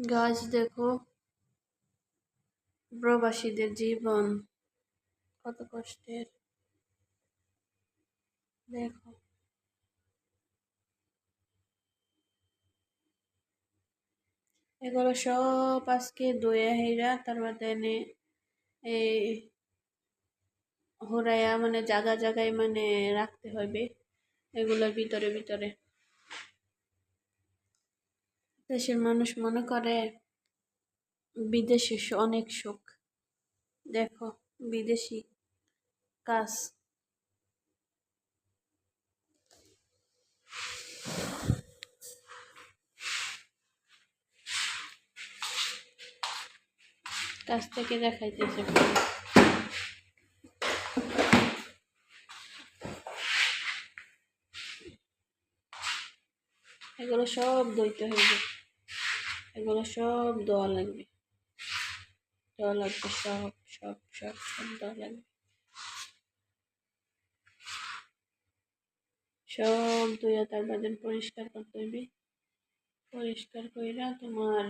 গাছ দেখো। প্রবাসীদের জীবন কত কষ্টের। দেখো। এগুলো সব আজকে দইয়া হেরা তারপর দেনে এই হোরাইয়া মানে জায়গা জায়গায় মানে রাখতে হবে এগুলোর ভিতরে ভিতরে। দেশের মানুষ মনে করে বিদেশে অনেক সুখ। দেখো, বিদেশি কাজ। কাছ থেকে দেখাইতেছে। এগুলো সব দইতে হইবে এগুলো সব দেওয়া লাগবে। দেওয়া লাগবে, সব সব সব সব দেওয়া লাগবে। সব ধুয়ে তার বাদে পরিষ্কার করতে হইবে পরিষ্কার কইরা তোমার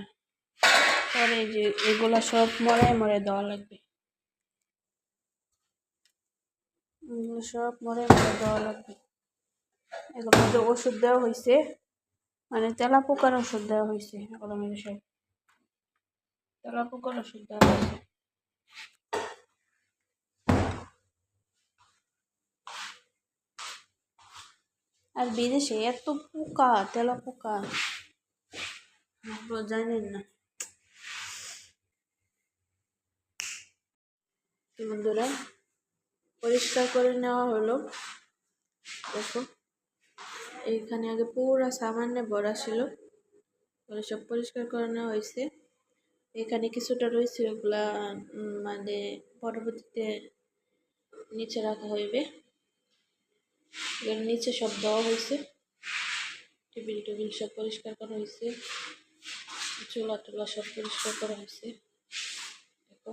পরে যে এগুলা সব মরে মরে দেওয়া লাগবে। এগুলো সব মরে মরে দেওয়া লাগবে। এগুলোর মধ্যে ওষুধ দেওয়া হয়েছে মানে তেলা পোকার ওষুধ দেওয়া হয়েছে মধ্যে সব তেলা পোকার ওষুধ দেওয়া হয়েছে। আর বিদেশে এত পোকা তেলা পোকা জানেন না। বন্ধুরা, পরিষ্কার করে নেওয়া হলো। দেখো। এইখানে আগে পুরা সামান্যে ভরা ছিল। সব পরিষ্কার করানো হয়েছে। এখানে কিছুটা রয়েছে ওগুলা মানে পরবর্তীতে নিচে রাখা হইবে। নিচে সব দেওয়া হয়েছে। টেবিল টেবিল সব পরিষ্কার করা হয়েছে। চুলা টুলা সব পরিষ্কার করা হয়েছে। দেখো।